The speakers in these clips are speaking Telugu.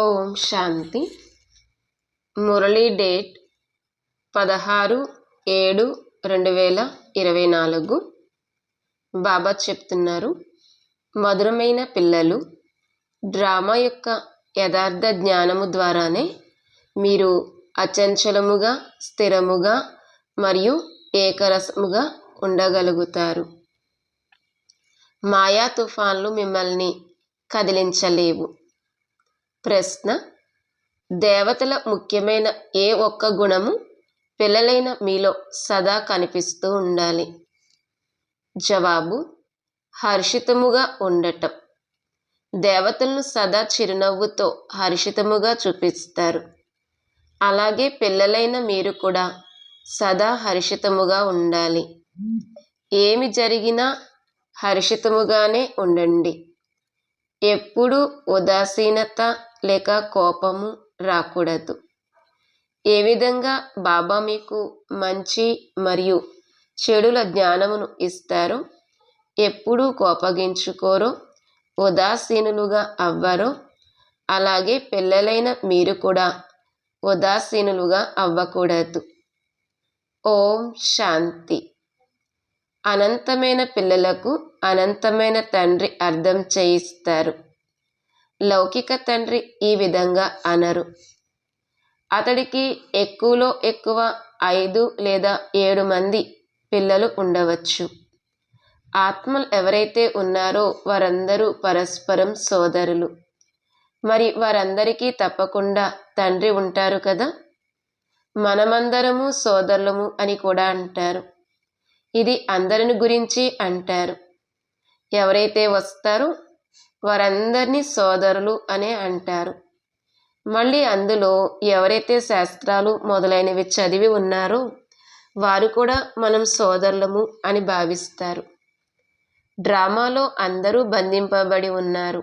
ఓం శాంతి. మురళీ డేట్ పదహారు ఏడు రెండు వేల ఇరవై నాలుగు. బాబా చెప్తున్నారు మధురమైన పిల్లలు డ్రామా యొక్క యథార్థ జ్ఞానము ద్వారానే మీరు అచంచలముగా స్థిరముగా మరియు ఏకరసముగా ఉండగలుగుతారు. మాయా తుఫాన్లు మిమ్మల్ని కదిలించలేవు. ప్రశ్న. దేవతల ముఖ్యమైన ఏ ఒక్క గుణము పిల్లలైన మీలో సదా కనిపిస్తూ ఉండాలి? జవాబు హర్షితముగా ఉండటం. దేవతలను సదా చిరునవ్వుతో హర్షితముగా చూపిస్తారు. అలాగే పిల్లలైన మీరు కూడా సదా హర్షితముగా ఉండాలి. ఏమి జరిగినా హర్షితముగానే ఉండండి. ఎప్పుడూ ఉదాసీనత లేక కోపము రాకూడదు. ఏ విధంగా బాబా మీకు మంచి మరియు చెడుల జ్ఞానమును ఇస్తారో ఎప్పుడూ కోపగించుకోరో ఉదాసీనులుగా అవ్వరో అలాగే పిల్లలైన మీరు కూడా ఉదాసీనులుగా అవ్వకూడదు. ఓం శాంతి. అనంతమైన పిల్లలకు అనంతమైన తండ్రి అర్థం చేయిస్తారు. లౌకిక తండ్రి ఈ విధంగా అనరు. అతడికి ఎక్కువలో ఎక్కువ ఐదు లేదా ఏడు మంది పిల్లలు ఉండవచ్చు. ఆత్మలు ఎవరైతే ఉన్నారో వారందరూ పరస్పరం సోదరులు. మరి వారందరికీ తప్పకుండా తండ్రి ఉంటారు కదా? మనమందరము సోదరులము అని కూడా అంటారు. ఇది అందరిని గురించి అంటారు. ఎవరైతే వస్తారో వారందరినీ సోదరులు అనే అంటారు. మళ్ళీ అందులో ఎవరైతే శాస్త్రాలు మొదలైనవి చదివి ఉన్నారో వారు కూడా మనం సోదరులము అని భావిస్తారు. డ్రామాలో అందరూ బంధింపబడి ఉన్నారు.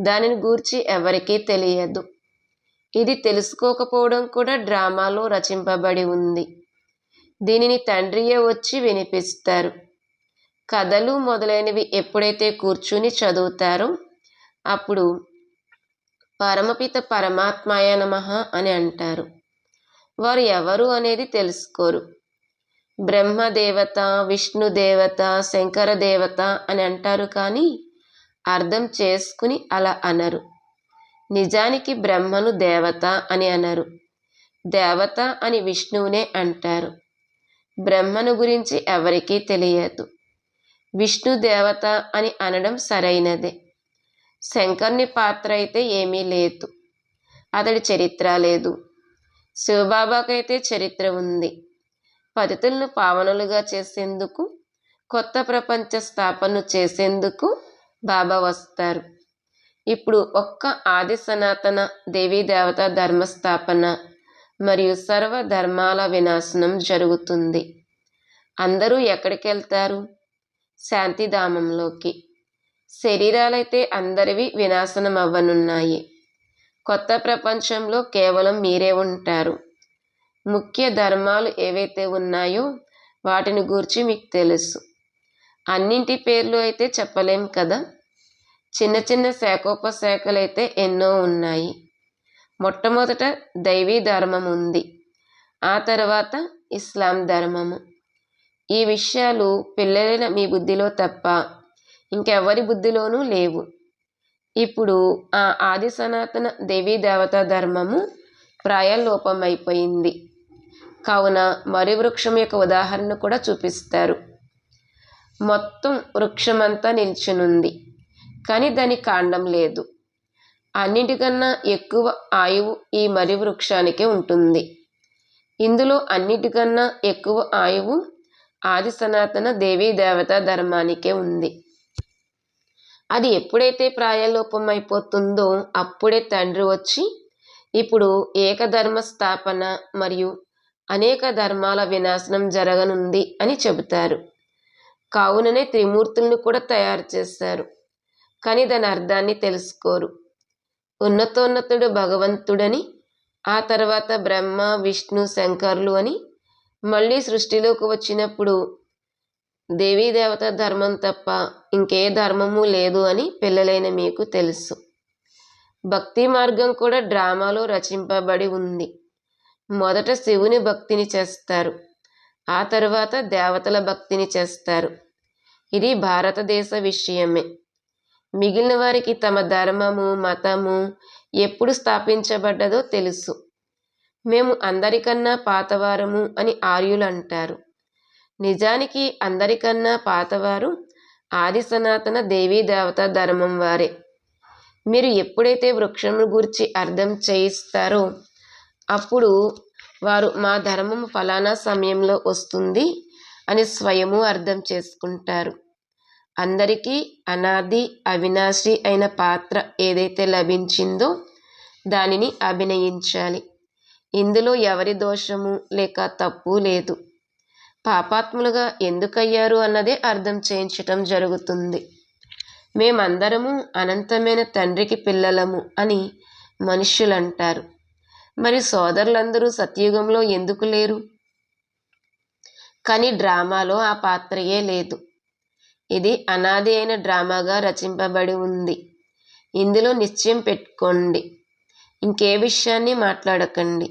దానిని గూర్చి ఎవరికీ తెలియదు. ఇది తెలుసుకోకపోవడం కూడా డ్రామాలో రచింపబడి ఉంది. దీనిని తండ్రియే వచ్చి వినిపిస్తారు. కథలు మొదలైనవి ఎప్పుడైతే కూర్చుని చదువుతారో అప్పుడు పరమపిత పరమాత్మాయ నమ అని అంటారు. వారు ఎవరు అనేది తెలుసుకోరు. బ్రహ్మదేవత విష్ణుదేవత శంకర దేవత అని అంటారు కానీ అర్థం చేసుకుని అలా అనరు. నిజానికి బ్రహ్మను దేవత అని అనరు. దేవత అని విష్ణువునే అంటారు. బ్రహ్మను గురించి ఎవరికీ తెలియదు. విష్ణు దేవత అని అనడం సరైనదే. శంకర్ని పాత్ర అయితే ఏమీ లేదు. అతడి చరిత్ర లేదు. శివబాబాకైతే చరిత్ర ఉంది. పతితులను పావనులుగా చేసేందుకు కొత్త ప్రపంచ స్థాపన చేసేందుకు బాబా వస్తారు. ఇప్పుడు ఒక్క ఆది సనాతన దేవత ధర్మస్థాపన మరియు సర్వ ధర్మాల వినాశనం జరుగుతుంది. అందరూ ఎక్కడికి వెళ్తారు శాంతిధామంలోకి. శరీరాలైతే అందరివి వినాశనం అవ్వనున్నాయి కొత్త ప్రపంచంలో కేవలం మీరే ఉంటారు. ముఖ్య ధర్మాలు ఏవైతే ఉన్నాయో వాటిని గూర్చి మీకు తెలుసు. అన్నింటి పేర్లు అయితే చెప్పలేం కదా? చిన్న చిన్న శాఖోపశాఖలు అయితే ఎన్నో ఉన్నాయి. మొట్టమొదట దైవీ ధర్మం ఉంది ఆ తర్వాత ఇస్లాం ధర్మము. ఈ విషయాలు పిల్లలైన మీ బుద్ధిలో తప్ప ఇంకెవరి బుద్ధిలోనూ లేవు. ఇప్పుడు ఆ ఆది సనాతన దేవీ దేవతా ధర్మము ప్రాయలోపమైపోయింది కావున మరి వృక్షం యొక్క ఉదాహరణ కూడా చూపిస్తారు. మొత్తం వృక్షమంతా నిల్చునుంది. కానీ దాని కాండం లేదు. అన్నిటికన్నా ఎక్కువ ఆయువు ఈ మరి వృక్షానికే ఉంటుంది. ఇందులో అన్నిటికన్నా ఎక్కువ ఆయువు ఆది సనాతన దేవీ దేవత ధర్మానికే ఉంది. అది ఎప్పుడైతే ప్రాయలోపం అయిపోతుందో అప్పుడే తండ్రి వచ్చి ఇప్పుడు ఏకధర్మ స్థాపన మరియు అనేక ధర్మాల వినాశనం జరగనుంది అని చెబుతారు. కావుననే త్రిమూర్తులను కూడా తయారు చేశారు కానీ దాని అర్థాన్ని తెలుసుకోరు. ఉన్నతోన్నతుడు భగవంతుడని ఆ తర్వాత బ్రహ్మ విష్ణు శంకర్లు అని మళ్ళీ సృష్టిలోకి వచ్చినప్పుడు దేవీ దేవత ధర్మం తప్ప ఇంకే ధర్మము లేదు అని పిల్లలైన మీకు తెలుసు. భక్తి మార్గం కూడా డ్రామాలో రచింపబడి ఉంది. మొదట శివుని భక్తిని చేస్తారు. ఆ తర్వాత దేవతల భక్తిని చేస్తారు. ఇది భారతదేశ విషయమే. మిగిలిన వారికి తమ ధర్మము మతము ఎప్పుడు స్థాపించబడ్డదో తెలుసు. మేము అందరికన్నా పాతవారము అని ఆర్యులు అంటారు నిజానికి అందరికన్నా పాతవారు ఆది సనాతన దేవీ దేవత ధర్మం వారే. మీరు ఎప్పుడైతే వృక్షం గురించి అర్థం చేయిస్తారో అప్పుడు వారు మా ధర్మం ఫలానా సమయంలో వస్తుంది అని స్వయము అర్థం చేసుకుంటారు. అందరికీ అనాది అవినాశి అయిన పాత్ర ఏదైతే లభించిందో దానిని అభినయించాలి. ఇందులో ఎవరి దోషము లేక తప్పు లేదు. పాపాత్ములుగా ఎందుకయ్యారు అన్నదే అర్థం చేయించటం జరుగుతుంది. మేమందరము అనంతమైన తండ్రికి పిల్లలము అని మనుష్యులంటారు. మరి సోదరులందరూ సత్యుగంలో ఎందుకు లేరు? కానీ డ్రామాలో ఆ పాత్రయే లేదు. ఇది అనాది అయిన డ్రామాగా రచింపబడి ఉంది. ఇందులో నిశ్చయం పెట్టుకోండి. ఇంకే విషయాన్ని మాట్లాడకండి.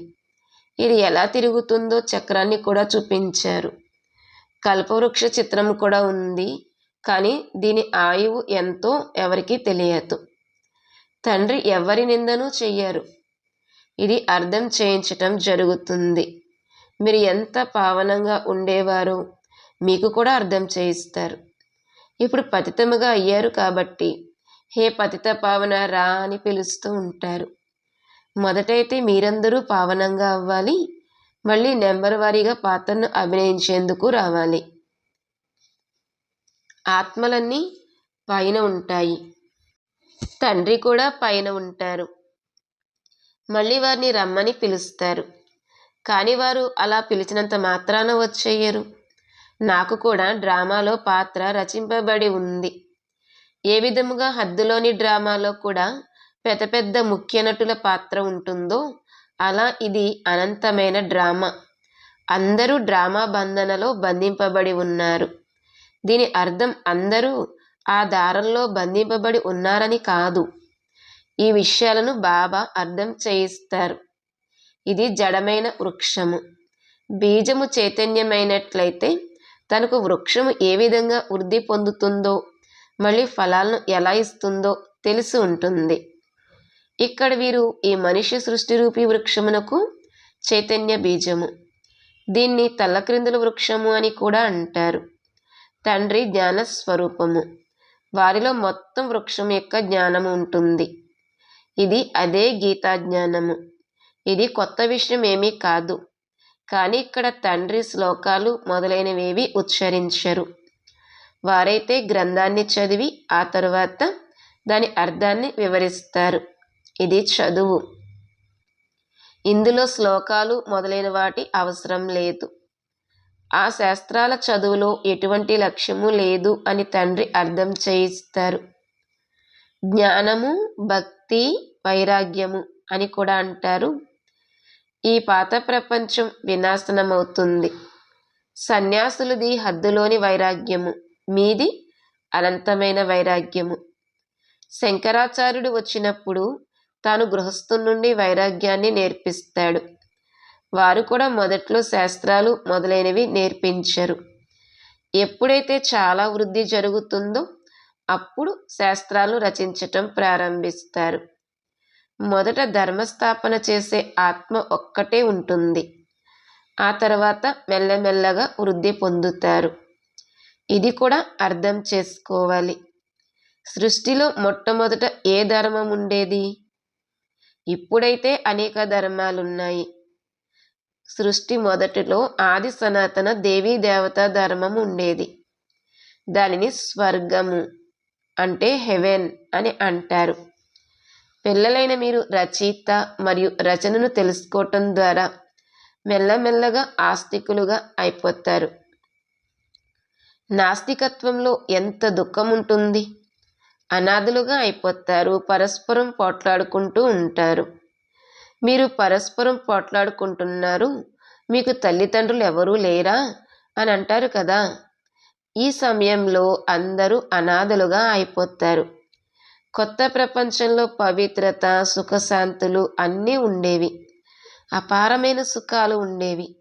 ఇది ఎలా తిరుగుతుందో చక్రాన్ని కూడా చూపించారు. కల్పవృక్ష చిత్రం కూడా ఉంది కానీ దీని ఆయువు ఎంతో ఎవరికీ తెలియదు. తండ్రి ఎవరి నిందనూ చెయ్యరు. ఇది అర్థం చేయించటం జరుగుతుంది. మీరు ఎంత పావనంగా ఉండేవారో మీకు కూడా అర్థం చేయిస్తారు. ఇప్పుడు పతితముగా అయ్యారు కాబట్టి హే పతిత పావన రా అని పిలుస్తూ ఉంటారు. మొదటైతే మీరందరూ పావనంగా అవ్వాలి. మళ్ళీ నెంబర్ వారీగా పాత్రను అభినయించేందుకు రావాలి. ఆత్మలన్నీ పైన ఉంటాయి. తండ్రి కూడా పైన ఉంటారు. మళ్ళీ వారిని రమ్మని పిలుస్తారు. కానీ వారు అలా పిలిచినంత మాత్రాన వచ్చేయరు. నాకు కూడా డ్రామాలో పాత్ర రచింపబడి ఉంది. ఏ విధముగా హద్దులోని డ్రామాలో కూడా పెద్ద పెద్ద ముఖ్య నటుల పాత్ర ఉంటుందో అలా ఇది అనంతమైన డ్రామా. అందరూ డ్రామా బంధనలో బంధింపబడి ఉన్నారు. దీని అర్థం అందరూ ఆ దారంలో బంధింపబడి ఉన్నారని కాదు. ఈ విషయాలను బాబా అర్థం చేయిస్తారు. ఇది జడమైన వృక్షము. బీజము చైతన్యమైనట్లయితే తనకు వృక్షము ఏ విధంగా వృద్ధి పొందుతుందో మళ్ళీ ఫలాలను ఎలా ఇస్తుందో తెలిసి ఉంటుంది. ఇక్కడ వీరు ఈ మనిషి సృష్టి రూపీ వృక్షమునకు చైతన్య బీజము. దీన్ని తల్లక్రిందుల వృక్షము అని కూడా అంటారు. తండ్రి జ్ఞాన స్వరూపము వారిలో మొత్తం వృక్షం యొక్క జ్ఞానము ఉంటుంది. ఇది అదే గీతా జ్ఞానము ఇది కొత్త విషయం ఏమీ కాదు. కానీ ఇక్కడ తండ్రి శ్లోకాలు మొదలైనవేవి ఉచ్చరించరు. వారైతే గ్రంథాన్ని చదివి ఆ తరువాత దాని అర్థాన్ని వివరిస్తారు. ఇది చదువు ఇందులో శ్లోకాలు మొదలైన వాటి అవసరం లేదు. ఆ శాస్త్రాల చదువులో ఎటువంటి లక్ష్యము లేదు అని తండ్రి అర్థం చేయిస్తారు. జ్ఞానము భక్తి వైరాగ్యము అని కూడా అంటారు. ఈ పాత ప్రపంచం వినాశనమవుతుంది. సన్యాసులది హద్దులోని వైరాగ్యము మీది అనంతమైన వైరాగ్యము. శంకరాచార్యుడు వచ్చినప్పుడు తాను గృహస్థు నుండి వైరాగ్యాన్ని నేర్పిస్తాడు. వారు కూడా మొదట్లో శాస్త్రాలు మొదలైనవి నేర్పించరు. ఎప్పుడైతే చాలా వృద్ధి జరుగుతుందో అప్పుడు శాస్త్రాలు రచించటం ప్రారంభిస్తారు. మొదట ధర్మస్థాపన చేసే ఆత్మ ఒక్కటే ఉంటుంది. ఆ తర్వాత మెల్లమెల్లగా వృద్ధి పొందుతారు. ఇది కూడా అర్థం చేసుకోవాలి. సృష్టిలో మొట్టమొదట ఏ ధర్మం ఉండేది? ఇప్పుడైతే అనేక ధర్మాలున్నాయి. సృష్టి మొదటిలో ఆది సనాతన దేవీ దేవత ధర్మం ఉండేది. దానిని స్వర్గము అంటే హెవెన్ అని అంటారు. పిల్లలైన మీరు రచయిత మరియు రచనను తెలుసుకోవటం ద్వారా మెల్లమెల్లగా ఆస్తికులుగా అయిపోతారు. నాస్తికత్వంలో ఎంత దుఃఖం ఉంటుంది అనాథులుగా అయిపోతారు. పరస్పరం పోట్లాడుకుంటూ ఉంటారు. మీరు పరస్పరం పోట్లాడుకుంటున్నారు. మీకు తల్లిదండ్రులు ఎవరూ లేరా? అని అంటారు కదా. ఈ సమయంలో అందరూ అనాథలుగా అయిపోతారు. కొత్త ప్రపంచంలో పవిత్రత సుఖశాంతులు అన్నీ ఉండేవి. అపారమైన సుఖాలు ఉండేవి.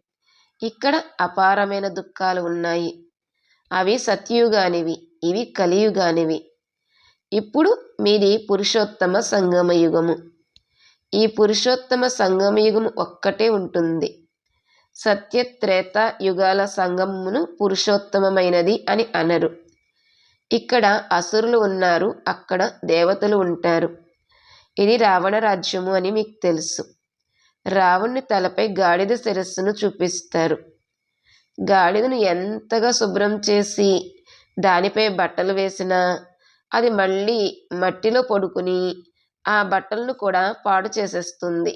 ఇక్కడ అపారమైన దుఃఖాలు ఉన్నాయి. అవి సత్యుగానివి ఇవి కలియుగానివి. ఇప్పుడు మీది పురుషోత్తమ సంగమ యుగము. ఈ పురుషోత్తమ సంగమయుగము ఒక్కటే ఉంటుంది. సత్యత్రేత యుగాల సంగమును పురుషోత్తమమైనది అని అనరు. ఇక్కడ అసురులు ఉన్నారు అక్కడ దేవతలు ఉంటారు. ఇది రావణ రాజ్యము అని మీకు తెలుసు. రావణుని తలపై గాడిద శిరస్సును చూపిస్తారు. గాడిదను ఎంతగా శుభ్రం చేసి దానిపై బట్టలు వేసినా అది మళ్ళీ మట్టిలో పడుకుని ఆ బట్టలను కూడా పాడు చేసేస్తుంది.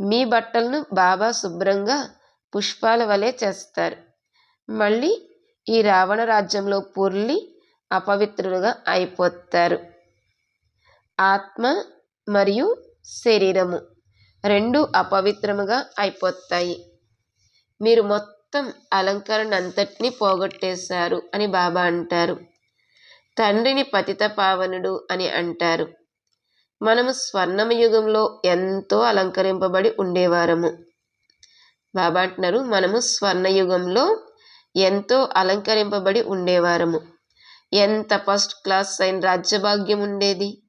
మీ బట్టలను బాబా శుభ్రంగా పుష్పాల వలె చేస్తారు. మళ్ళీ ఈ రావణ రాజ్యంలో పొర్లి అపవిత్రులుగా అయిపోతారు. ఆత్మ మరియు శరీరము రెండు అపవిత్రముగా అయిపోతాయి. మీరు మొత్తం అలంకరణ అంతటినీ పోగొట్టేశారు అని బాబా అంటారు. తండ్రిని పతిత పావనుడు అని అంటారు. మనము స్వర్ణమ యుగంలో ఎంతో అలంకరింపబడి ఉండేవారము. బాబా అంటున్నారు మనము స్వర్ణయుగంలో ఎంతో అలంకరింపబడి ఉండేవారము. ఎంత ఫస్ట్ క్లాస్ అయిన రాజ్యభాగ్యం ఉండేది?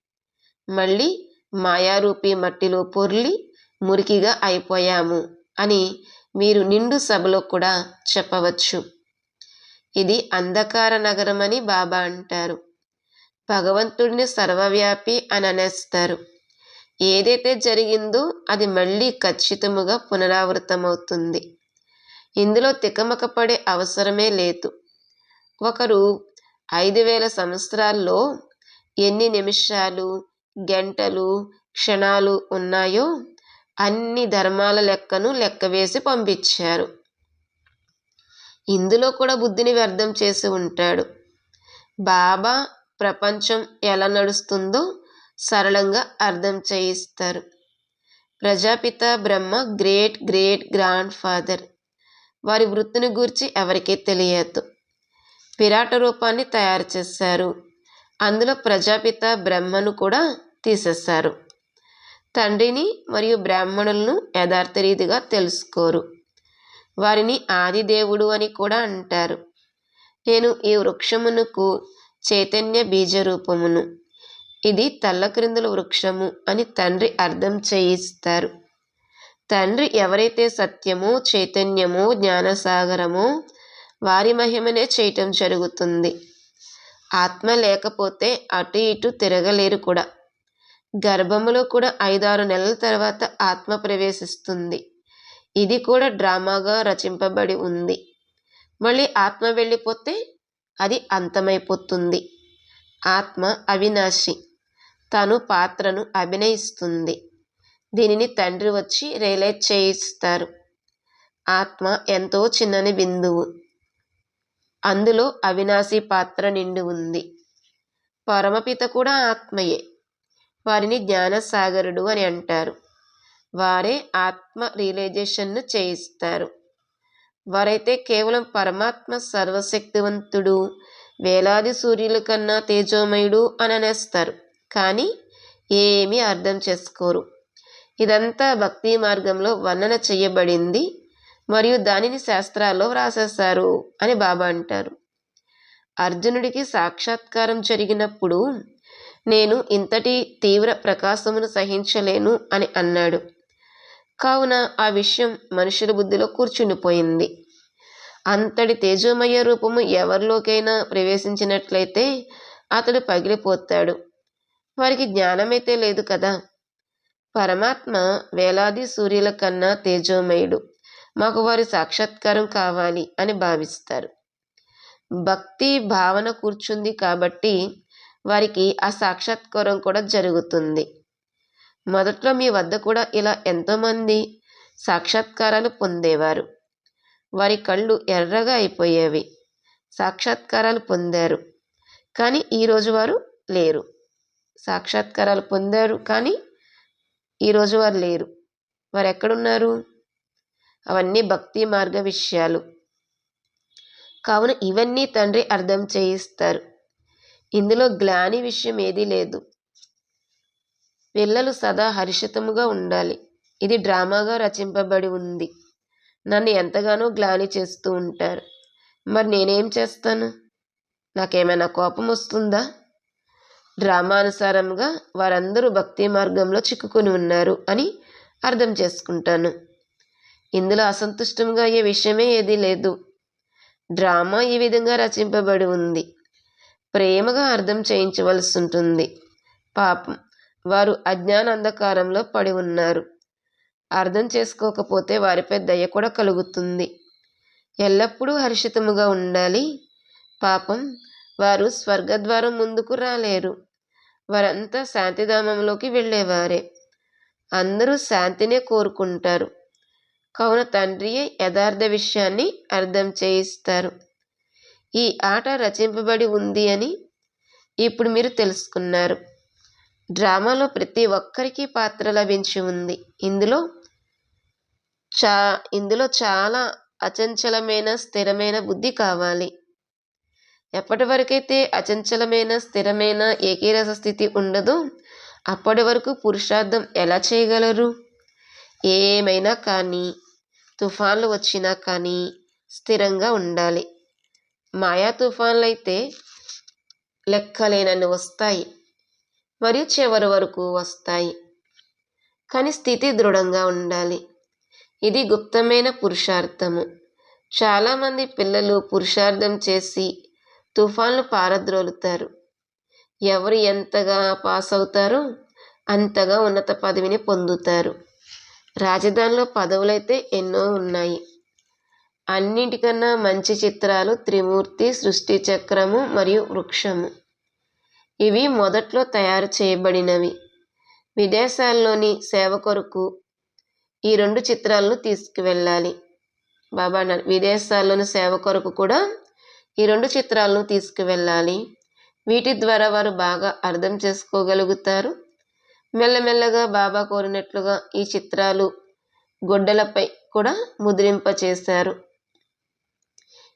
మళ్ళీ మాయారూపి మట్టిలో పొర్లి మురికిగా అయిపోయాము అని మీరు నిండు సభలో కూడా చెప్పవచ్చు. ఇది అంధకార నగరం అని బాబా అంటారు. భగవంతుడిని సర్వవ్యాపి అని అనేస్తారు. ఏదైతే జరిగిందో అది మళ్ళీ ఖచ్చితముగా పునరావృతమవుతుంది. ఇందులో తికమక పడే అవసరమే లేదు. ఒకరు ఐదు వేల సంవత్సరాల్లో ఎన్ని నిమిషాలు గంటలు క్షణాలు ఉన్నాయో అన్ని ధర్మాల లెక్కను లెక్క వేసి పంపించారు. ఇందులో కూడా బుద్ధిని వ్యర్థం చేసి ఉంటాడు. బాబా ప్రపంచం ఎలా నడుస్తుందో సరళంగా అర్థం చేయిస్తారు. Prajapita Brahma great great grandfather. వారి వృత్తిని గూర్చి ఎవరికీ తెలియదు. విరాట రూపాన్ని తయారు చేశారు. అందులో ప్రజాపిత బ్రహ్మను కూడా తీసేశారు. తండ్రిని మరియు బ్రాహ్మణులను యథార్థ రీతిగా తెలుసుకోరు. వారిని ఆదిదేవుడు అని కూడా అంటారు. నేను ఈ వృక్షమునకు చైతన్య బీజరూపమును ఇది తల్లక్రిందుల వృక్షము అని తండ్రి అర్థం చేయిస్తారు. తండ్రి ఎవరైతే సత్యమో చైతన్యమో జ్ఞానసాగరమో వారి మహిమనే చేయటం జరుగుతుంది. ఆత్మ లేకపోతే అటు ఇటు తిరగలేరు కూడా. గర్భములో కూడా ఐదారు నెలల తర్వాత ఆత్మ ప్రవేశిస్తుంది. ఇది కూడా డ్రామాగా రచింపబడి ఉంది. మళ్ళీ ఆత్మ వెళ్ళిపోతే అది అంతమైపోతుంది. ఆత్మ అవినాశి. తను పాత్రను అభినయిస్తుంది. దీనిని తండ్రి వచ్చి రియలైజ్ చేయిస్తారు. ఆత్మ ఎంతో చిన్నని బిందువు. అందులో అవినాశి పాత్ర నిండి ఉంది. పరమపిత కూడా ఆత్మయే. వారిని జ్ఞానసాగరుడు అని అంటారు. వారే ఆత్మ రియలైజేషన్ను చేయిస్తారు. వారైతే కేవలం పరమాత్మ సర్వశక్తివంతుడు వేలాది సూర్యుల కన్నా తేజోమయుడు అని అనేస్తారు. కానీ ఏమీ అర్థం చేసుకోరు. ఇదంతా భక్తి మార్గంలో వర్ణన చేయబడింది మరియు దానిని శాస్త్రాల్లో వ్రాసేశారు అని బాబా అంటారు. అర్జునుడికి సాక్షాత్కారం జరిగినప్పుడు నేను ఇంతటి తీవ్ర ప్రకాశమును సహించలేను అని అన్నాడు. కావున ఆ విషయం మనుషుల బుద్ధిలో కూర్చుండిపోయింది. అంతటి తేజోమయ రూపము ఎవరిలోకైనా ప్రవేశించినట్లయితే అతడు పగిలిపోతాడు. వారికి జ్ఞానమైతే లేదు కదా. పరమాత్మ వేలాది సూర్యుల కన్నా తేజోమయుడు. మాకు వారి సాక్షాత్కారం కావాలి అని భావిస్తారు. భక్తి భావన కూర్చుంది కాబట్టి వారికి ఆ సాక్షాత్కారం కూడా జరుగుతుంది. మొదట్లో మీ వద్ద కూడా ఇలా ఎంతోమంది సాక్షాత్కారాలు పొందేవారు. వారి కళ్ళు ఎర్రగా అయిపోయేవి. సాక్షాత్కారాలు పొందారు. కానీ ఈరోజు వారు లేరు. సాక్షాత్కారాలు పొందారు కానీ ఈరోజు వారు లేరు. వారు ఎక్కడున్నారు? అవన్నీ భక్తి మార్గ విషయాలు. కావున ఇవన్నీ తండ్రి అర్థం చేయిస్తారు. ఇందులో గ్లాని విషయం ఏదీ లేదు. పిల్లలు సదా హర్షితముగా ఉండాలి. ఇది డ్రామాగా రచింపబడి ఉంది. నన్ను ఎంతగానో గ్లాని చేస్తూ ఉంటారు. మరి నేనేం చేస్తాను? నాకేమైనా కోపం వస్తుందా? డ్రామానుసారంగా వారందరూ భక్తి మార్గంలో చిక్కుకొని ఉన్నారు అని అర్థం చేసుకుంటాను. ఇందులో అసంతుష్టంగా అయ్యే విషయమే ఏదీ లేదు. డ్రామా ఈ విధంగా రచింపబడి ఉంది. ప్రేమగా అర్థం చేయించవలసి ఉంటుంది పాపం. వారు అజ్ఞానంధకారంలో పడి ఉన్నారు. అర్థం చేసుకోకపోతే వారిపై దయ కూడా కలుగుతుంది. ఎల్లప్పుడూ హర్షితముగా ఉండాలి. పాపం వారు స్వర్గద్వారం ముందుకు రాలేరు. వారంతా శాంతిధామంలోకి వెళ్ళేవారే. అందరూ శాంతినే కోరుకుంటారు. కావున తండ్రియే యథార్థ విషయాన్ని అర్థం చేయిస్తారు. ఈ ఆట రచింపబడి ఉంది అని ఇప్పుడు మీరు తెలుసుకున్నారు. డ్రామాలో ప్రతి ఒక్కరికి పాత్ర లభించి ఉంది. ఇందులో చా ఇందులో చాలా అచంచలమైన స్థిరమైన బుద్ధి కావాలి. ఎప్పటి వరకైతే అచంచలమైన స్థిరమైన ఏకీరస స్థితి ఉండదో అప్పటి వరకు పురుషార్థం ఎలా చేయగలరు? ఏమైనా కానీ తుఫాన్లు వచ్చినా కానీ స్థిరంగా ఉండాలి. మాయా తుఫాన్లు అయితే లెక్కలేనన్ని వస్తాయి. మరియు చివరి వరకు వస్తాయి. కానీ స్థితి దృఢంగా ఉండాలి. ఇది గుప్తమైన పురుషార్థము. చాలామంది పిల్లలు పురుషార్థం చేసి తుఫాన్లు పారద్రోలుతారు. ఎవరు ఎంతగా పాస్ అవుతారో అంతగా ఉన్నత పదవిని పొందుతారు. రాజధానిలో పదవులైతే ఎన్నో ఉన్నాయి. అన్నిటికన్నా మంచి చిత్రాలు త్రిమూర్తి సృష్టి చక్రము మరియు వృక్షము. ఇవి మొదట్లో తయారు చేయబడినవి. విదేశాల్లోని సేవ కొరకు ఈ రెండు చిత్రాలను తీసుకువెళ్ళాలి. బాబా అన్నారు విదేశాల్లోని సేవ కొరకు కూడా ఈ రెండు చిత్రాలను తీసుకువెళ్ళాలి. వీటి ద్వారా వారు బాగా అర్థం చేసుకోగలుగుతారు. మెల్లమెల్లగా బాబా కోరినట్లుగా ఈ చిత్రాలు గొడ్డలపై కూడా ముద్రింప చేశారు.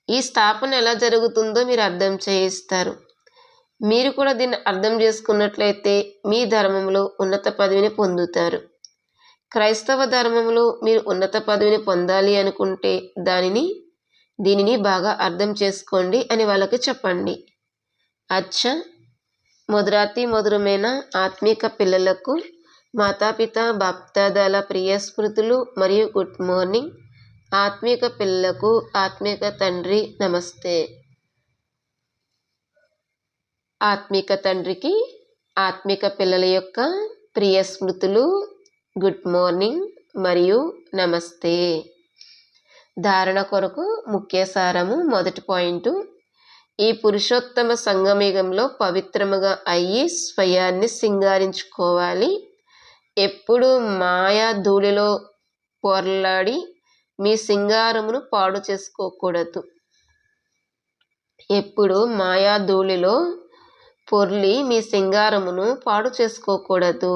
ఈ స్థాపన ఎలా జరుగుతుందో మీరు అర్థం చేయిస్తారు. మీరు కూడా దీన్ని అర్థం చేసుకున్నట్లయితే మీ ధర్మంలో ఉన్నత పదవిని పొందుతారు. క్రైస్తవ ధర్మంలో మీరు ఉన్నత పదవిని పొందాలి అనుకుంటే దానిని దీనిని బాగా అర్థం చేసుకోండి అని వాళ్ళకి చెప్పండి. అచ్చ మధురాతి మధురమైన ఆత్మీక పిల్లలకు మాతాపిత బాప్దాదాల ప్రియ స్మృతులు మరియు గుడ్ మార్నింగ్. ఆత్మిక పిల్లలకు ఆత్మీక తండ్రి నమస్తే. ఆత్మిక తండ్రికి ఆత్మిక పిల్లల యొక్క ప్రియ స్మృతులు గుడ్ మార్నింగ్ మరియు నమస్తే. ధారణ కొరకు ముఖ్య సారము మొదటి పాయింట్ ఈ పురుషోత్తమ సంగమయుగంలో పవిత్రముగా అయ్యి స్వయాన్ని సింగారించుకోవాలి ఎప్పుడు మాయా ధూళిలో పొరలాడి మీ సింగారమును పాడు చేసుకోకూడదు. ఎప్పుడు మాయా ధూళిలో పొర్లి మీ సింగారమును పాడు చేసుకోకూడదు.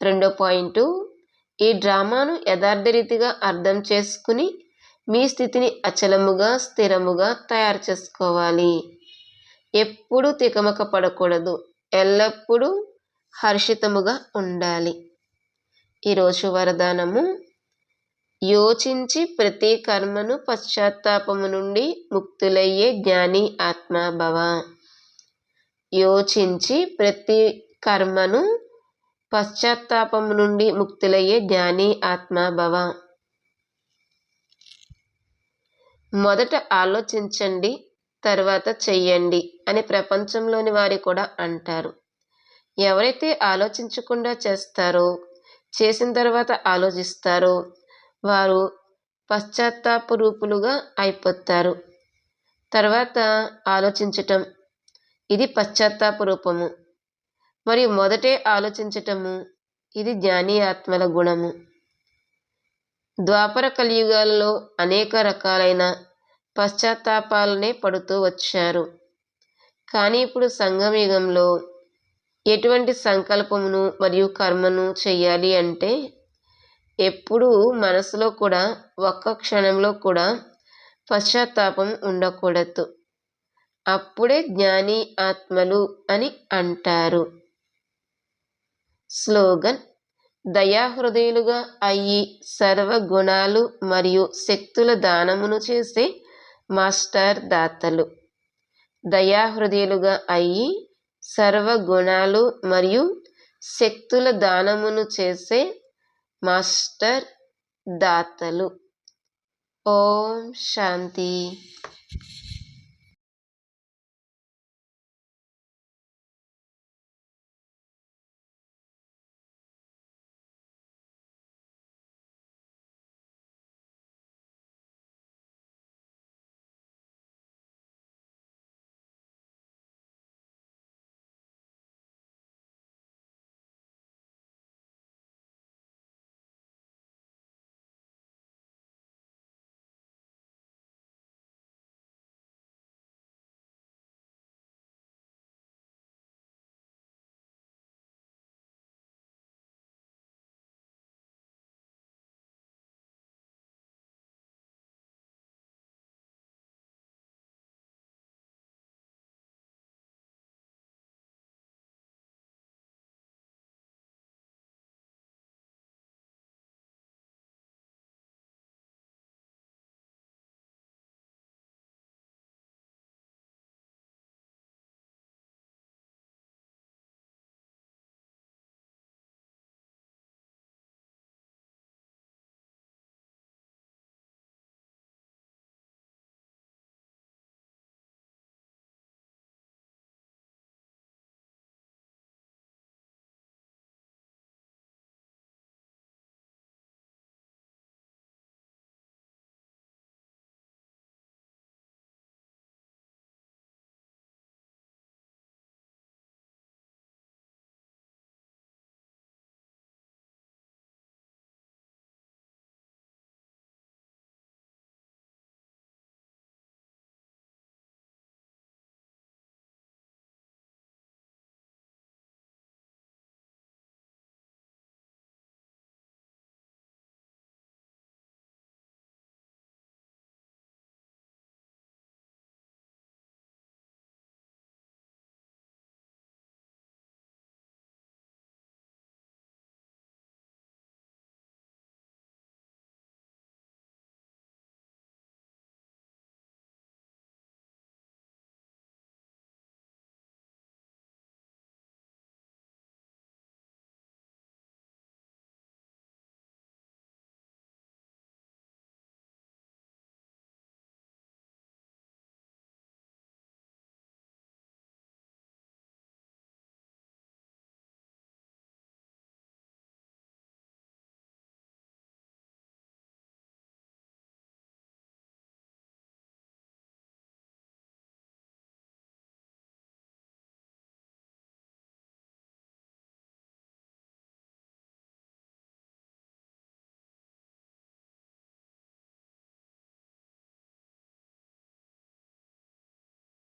రెండో పాయింట్ ఈ డ్రామాను యథార్థ రీతిగా అర్థం చేసుకుని మీ స్థితిని అచలముగా స్థిరముగా తయారు చేసుకోవాలి. ఎప్పుడూ తికమక పడకూడదు. ఎల్లప్పుడూ హర్షితముగా ఉండాలి. ఈరోజు వరదానము యోచించి ప్రతి కర్మను పశ్చాత్తాపము నుండి ముక్తులయ్యే జ్ఞాని ఆత్మాభవ యోచించి ప్రతి కర్మను పశ్చాత్తాపము నుండి ముక్తులయ్యే జ్ఞాని ఆత్మాభవ మొదట ఆలోచించండి తర్వాత చెయ్యండి అని ప్రపంచంలోని వారి కూడా అంటారు. ఎవరైతే ఆలోచించకుండా చేస్తారో చేసిన తర్వాత ఆలోచిస్తారో వారు పశ్చాత్తాప రూపులుగా అయిపోతారు. తర్వాత ఆలోచించటం ఇది పశ్చాత్తాప రూపము. మరియు మొదటే ఆలోచించటము ఇది జ్ఞాని ఆత్మల గుణము. ద్వాపర కలియుగాలలో అనేక రకాలైన పశ్చాత్తాపాలనే పడుతూ వచ్చారు. కానీ ఇప్పుడు సంఘమయుగంలో ఎటువంటి సంకల్పమును మరియు కర్మను చేయాలి అంటే ఎప్పుడూ మనసులో కూడా ఒక్క క్షణంలో కూడా పశ్చాత్తాపం ఉండకూడదు. అప్పుడే జ్ఞాని ఆత్మలు అని అంటారు. స్లోగన్ దయాహృదయులుగా అయ్యి సర్వగుణాలు మరియు శక్తుల దానమును చేసే మాస్టర్ దాతలు. దయాహృదయులుగా అయ్యి సర్వ గుణాలు మరియు శక్తుల దానమును చేసే మాస్టర్ దాతలు. ఓం శాంతి.